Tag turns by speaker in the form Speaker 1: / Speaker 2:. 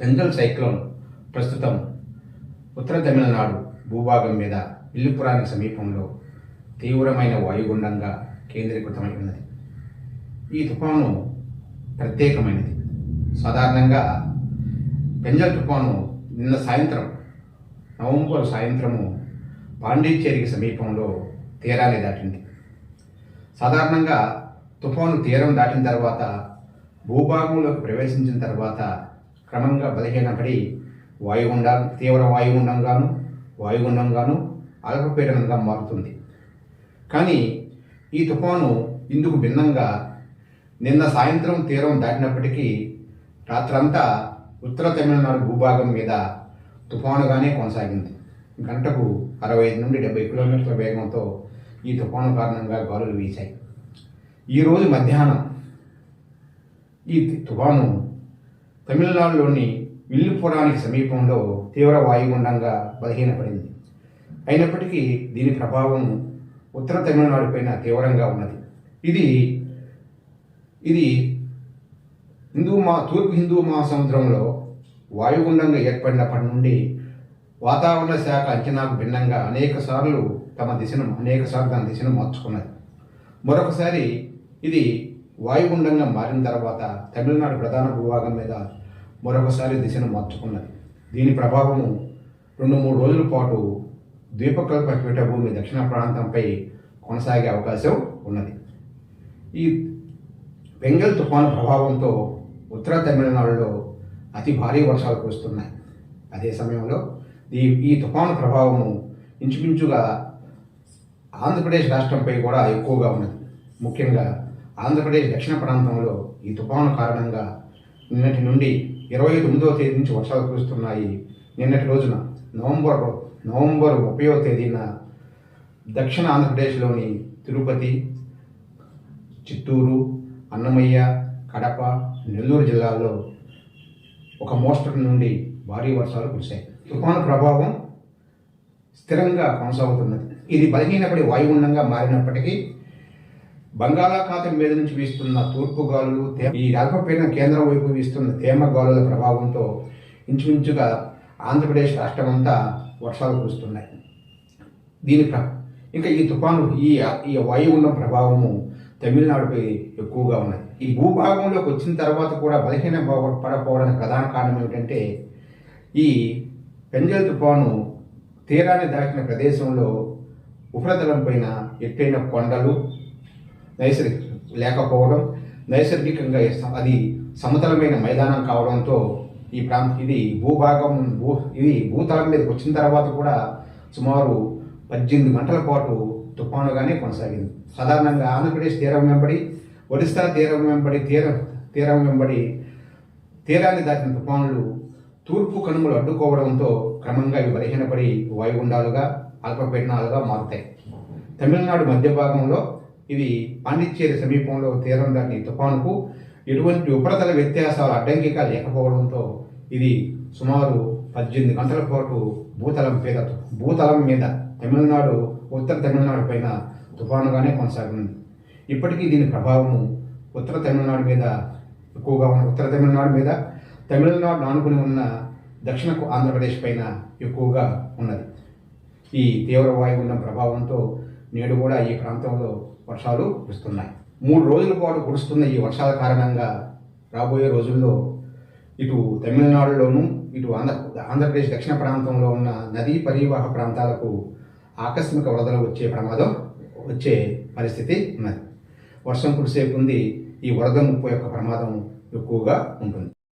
Speaker 1: బెంగల్ cyclone ప్రస్తుతం ఉత్తర తమిళనాడు భూభాగం మీద విల్లుపురానికి సమీపంలో తీవ్రమైన వాయుగుండంగా కేంద్రీకృతమై ఉన్నది. ఈ తుఫాను ప్రత్యేకమైనది. సాధారణంగా పెంజల్ తుఫాను నిన్న సాయంత్రం నవంబర్ సాయంత్రము పాండిచ్చేరికి సమీపంలో తీరాన్ని దాటింది. సాధారణంగా తుఫాను తీరం దాటిన తర్వాత భూభాగంలోకి ప్రవేశించిన తర్వాత క్రమంగా బలహీనపడి వాయుగుండా తీవ్ర వాయుగుండంగాను వాయుగుండంగాను అల్పపీడనంగా మారుతుంది. కానీ ఈ తుఫాను ఇందుకు భిన్నంగా నిన్న సాయంత్రం తీరం దాటినప్పటికీ రాత్రంతా ఉత్తర తమిళనాడు భూభాగం మీద తుఫానుగానే కొనసాగింది. గంటకు అరవై ఐదు నుండి డెబ్బై కిలోమీటర్ల వేగంతో ఈ తుఫాను కారణంగా గాలులు వీశాయి. ఈరోజు మధ్యాహ్నం ఈ తుఫాను తమిళనాడులోని విల్లుపురానికి సమీపంలో తీవ్ర వాయుగుండంగా బలహీనపడింది. అయినప్పటికీ దీని ప్రభావం ఉత్తర తమిళనాడు పైన తీవ్రంగా ఉన్నది. ఇది ఇది హిందూ మా తూర్పు హిందూ మహాసముద్రంలో వాయుగుండంగా ఏర్పడినప్పటి నుండి వాతావరణ శాఖ అంచనాకు భిన్నంగా అనేక సార్లు తమ దిశను అనేక సార్లు తన దిశను మార్చుకున్నది. మరొకసారి ఇది వాయుగుండంగా మారిన తర్వాత తమిళనాడు ప్రధాన భూభాగం మీద మరొకసారి దిశను మార్చుకున్నది. దీని ప్రభావము రెండు మూడు రోజుల పాటు ద్వీపకల్ప పీఠభూమి దక్షిణ ప్రాంతంపై కొనసాగే అవకాశం ఉన్నది. ఈ బెంగల్ తుఫాను ప్రభావంతో ఉత్తర తమిళనాడులో అతి భారీ వర్షాలు కురుస్తున్నాయి. అదే సమయంలో ఈ ఈ తుఫాను ప్రభావము ఇంచుమించుగా ఆంధ్రప్రదేశ్ రాష్ట్రంపై కూడా ఎక్కువగా ఉన్నది. ముఖ్యంగా ఆంధ్రప్రదేశ్ దక్షిణ ప్రాంతంలో ఈ తుఫాను కారణంగా నిన్నటి నుండి ఇరవై తొమ్మిదవ తేదీ నుంచి వర్షాలు కురుస్తున్నాయి. నిన్నటి రోజున నవంబర్ నవంబర్ ముప్పైవ తేదీన దక్షిణ ఆంధ్రప్రదేశ్లోని తిరుపతి చిత్తూరు అన్నమయ్య కడప నెల్లూరు జిల్లాల్లో ఒక మోస్తరు నుండి భారీ వర్షాలు కురిశాయి. తుఫాను ప్రభావం స్థిరంగా కొనసాగుతున్నది. ఇది బలహీనపడి వాయుగుండంగా మారినప్పటికీ బంగాళాఖాతం మీద నుంచి వీస్తున్న తూర్పు గాలులు ఈ అల్పపీడన కేంద్రం వైపు వీస్తున్న తేమ గాలుల ప్రభావంతో ఇంచుమించుగా ఆంధ్రప్రదేశ్ రాష్ట్రమంతా వర్షాలు కురుస్తున్నాయి. దీని ప్ర ఇంకా ఈ తుఫాను ఈ ఈ వాయువున్న ప్రభావము తమిళనాడుపై ఎక్కువగా ఉన్నది. ఈ భూభాగంలోకి వచ్చిన తర్వాత కూడా బలహీన పడపోవడానికి పడకపోవడానికి ప్రధాన కారణం ఏమిటంటే ఈ పెంజల్ తుఫాను తీరాన్ని దాటిన ప్రదేశంలో ఉపరితలం పైన ఎత్తైన కొండలు నైసర్గిక లేకపోవడం నైసర్గికంగా అది సమతలమైన మైదానం కావడంతో ఈ ప్రాంత ఇది భూభాగం భూ ఇది భూతలం మీదకి వచ్చిన తర్వాత కూడా సుమారు పద్దెనిమిది గంటల పాటు తుఫానుగానే కొనసాగింది. సాధారణంగా ఆంధ్రప్రదేశ్ తీరం వెంబడి ఒడిస్తా తీరం వెంబడి తీర తీరం వెంబడి తీరాన్ని దాటిన తుఫానులు తూర్పు కనుమలు అడ్డుకోవడంతో క్రమంగా ఇవి బలహీనపడి వాయుగుండాలుగా అల్పపీడనాలుగా మారుతాయి. తమిళనాడు మధ్య భాగంలో ఇది పాండిచ్చేరి సమీపంలో తీరం దాటి తుఫానుకు ఎటువంటి ఉపరితల వ్యత్యాసాలు అడ్డంకిగా లేకపోవడంతో ఇది సుమారు పద్దెనిమిది గంటల పాటు భూతలం మీద భూతలం మీద తమిళనాడు ఉత్తర తమిళనాడు పైన తుఫానుగానే కొనసాగింది. ఇప్పటికీ దీని ప్రభావము ఉత్తర తమిళనాడు మీద ఎక్కువగా ఉన్న ఉత్తర తమిళనాడు మీద తమిళనాడు ఆనుకుని ఉన్న దక్షిణ ఆంధ్రప్రదేశ్ పైన ఎక్కువగా ఉన్నది. ఈ తీవ్ర వాయుగుండం ప్రభావంతో నేడు కూడా ఈ ప్రాంతంలో వర్షాలు కురుస్తున్నాయి. మూడు రోజుల పాటు కురుస్తున్న ఈ వర్షాల కారణంగా రాబోయే రోజుల్లో ఇటు తమిళనాడులోను ఇటు ఆంధ్ర ఆంధ్రప్రదేశ్ దక్షిణ ప్రాంతంలో ఉన్న నదీ పరివాహ ప్రాంతాలకు ఆకస్మిక వరదలు వచ్చే ప్రమాదం వచ్చే పరిస్థితి ఉన్నది. వర్షం కురిసే కొంది ఈ వరద ముప్పు యొక్క ప్రమాదం ఎక్కువగా ఉంటుంది.